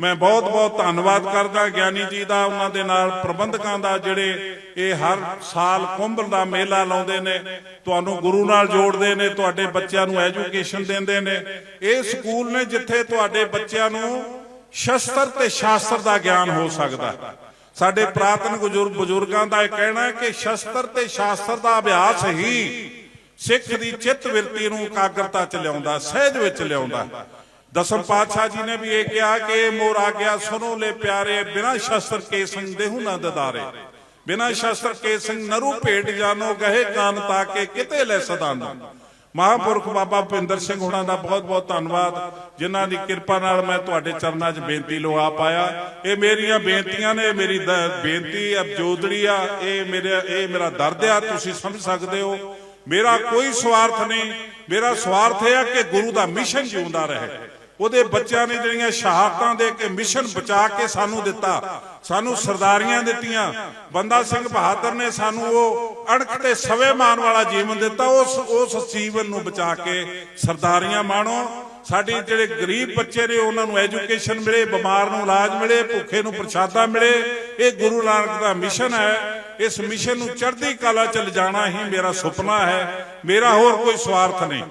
ਮੈਂ ਬਹੁਤ ਬਹੁਤ ਧੰਨਵਾਦ ਕਰਦਾ ਗਿਆਨੀ ਜੀ ਦਾ, ਉਹਨਾਂ ਦੇ ਨਾਲ ਪ੍ਰਬੰਧਕਾਂ ਦਾ, ਜਿਹੜੇ ਇਹ ਹਰ ਸਾਲ ਕੁੰਭ ਦਾ ਮੇਲਾ ਲਾਉਂਦੇ ਨੇ। ਤੁਹਾਨੂੰ ਗੁਰੂ ਨਾਲ ਜੋੜਦੇ ਨੇ, ਤੁਹਾਡੇ ਬੱਚਿਆਂ ਨੂੰ ਐਜੂਕੇਸ਼ਨ ਦਿੰਦੇ ਨੇ। ਇਹ ਸਕੂਲ ਨੇ ਜਿੱਥੇ ਤੁਹਾਡੇ ਬੱਚਿਆਂ ਨੂੰ ਸ਼ਸਤਰ ਤੇ ਸ਼ਾਸਤਰ ਦਾ ਗਿਆਨ ਹੋ ਸਕਦਾ। ਹੈ। ਸਾਡੇ ਪ੍ਰਾਤਨ ਬਜ਼ੁਰਗ ਬਜ਼ੁਰਗਾਂ ਦਾ ਇਹ ਕਹਿਣਾ ਹੈ ਕਿ ਸ਼ਸਤਰ ਤੇ ਸ਼ਾਸਤਰ ਦਾ ਅਭਿਆਸ ਹੀ ਸਿੱਖ ਦੀ ਚਿੱਤ ਵਿਰਤੀ ਨੂੰ ਇਕਾਗਰਤਾ ਚ ਲਿਆਉਂਦਾ, ਸਹਿਜ ਵਿੱਚ ਲਿਆਉਂਦਾ। ਦਸਮ ਪਾਤਸ਼ਾਹ ਜੀ ਨੇ ਵੀ ਇਹ ਕਿਹਾ ਕਿ ਮੋਰ ਆ ਗਿਆ ਸੁਨੋ ਲੈ ਪਿਆਰੇ, ਬਿਨਾ ਸ਼ਸਤਰ ਕੇ ਸਿੰਘ ਦੇਹੁ ਨਾ ਦਦਾਰੇ। ਬਿਨਾ ਸ਼ਸਤਰ ਕੇ ਸਿੰਘ ਨਰੂ ਭੇਟ ਜਾਨੋ ਗਏ ਕਾਨ ਤਾਕੇ ਕਿਤੇ ਲੈ ਸਦਾਨਾ। ਮਹਾਂਪੁਰਖ ਬਾਬਾ ਭਿੰਦਰ ਸਿੰਘ ਹੁਣਾਂ ਦਾ ਬਹੁਤ ਬਹੁਤ ਧੰਨਵਾਦ, ਜਿਨ੍ਹਾਂ ਦੀ ਕਿਰਪਾ ਨਾਲ ਮੈਂ ਤੁਹਾਡੇ ਚਰਨਾਂ 'ਚ ਬੇਨਤੀ ਲਵਾ ਪਾਇਆ। ਇਹ ਮੇਰੀਆਂ ਬੇਨਤੀਆਂ ਨੇ ਮੇਰੀ ਬੇਨਤੀ ਅਬਜੋਦੜੀ ਆ, ਇਹ ਮੇਰੇ, ਇਹ ਮੇਰਾ ਦਰਦ ਆ, ਤੁਸੀਂ ਸਮਝ ਸਕਦੇ ਹੋ। ਮੇਰਾ ਕੋਈ ਸਵਾਰਥ ਨਹੀਂ, ਮੇਰਾ ਸਵਾਰਥ ਇਹ ਆ ਕਿ ਗੁਰੂ ਦਾ ਮਿਸ਼ਨ ਜਿਉਂਦਾ ਰਹੇ। ਉਹਦੇ ਬੱਚਿਆਂ ਨੇ ਜਿਹੜੀਆਂ ਸ਼ਹਾਦਤਾਂ ਦੇ ਕੇ ਮਿਸ਼ਨ ਬਚਾ ਕੇ ਸਾਨੂੰ ਦਿੱਤਾ, ਸਾਨੂੰ ਸਰਦਾਰੀਆਂ ਦਿੱਤੀਆਂ। ਬੰਦਾ ਸਿੰਘ ਬਹਾਦਰ ਨੇ ਸਾਨੂੰ ਉਹ ਅਣਖ ਤੇ ਸਵੇਮਾਨ ਵਾਲਾ ਜੀਵਨ ਦਿੱਤਾ, ਉਸ ਉਸ ਜੀਵਨ ਨੂੰ ਬਚਾ ਕੇ ਸਰਦਾਰੀਆਂ ਮਾਣੋ। ਸਾਡੇ ਜਿਹੜੇ ਗਰੀਬ ਬੱਚੇ ਨੇ, ਉਹਨਾਂ ਨੂੰ ਐਜੂਕੇਸ਼ਨ ਮਿਲੇ, ਬਿਮਾਰ ਨੂੰ ਇਲਾਜ ਮਿਲੇ, ਭੁੱਖੇ ਨੂੰ ਪ੍ਰਸ਼ਾਦਾ ਮਿਲੇ। ਇਹ ਗੁਰੂ ਨਾਨਕ ਦਾ ਮਿਸ਼ਨ ਹੈ। ਇਸ ਮਿਸ਼ਨ ਨੂੰ ਚੜ੍ਹਦੀ ਕਲਾ ਚ ਲਿਜਾਣਾ ਹੀ ਮੇਰਾ ਸੁਪਨਾ ਹੈ। ਮੇਰਾ ਹੋਰ ਕੋਈ ਸਵਾਰਥ ਨਹੀਂ।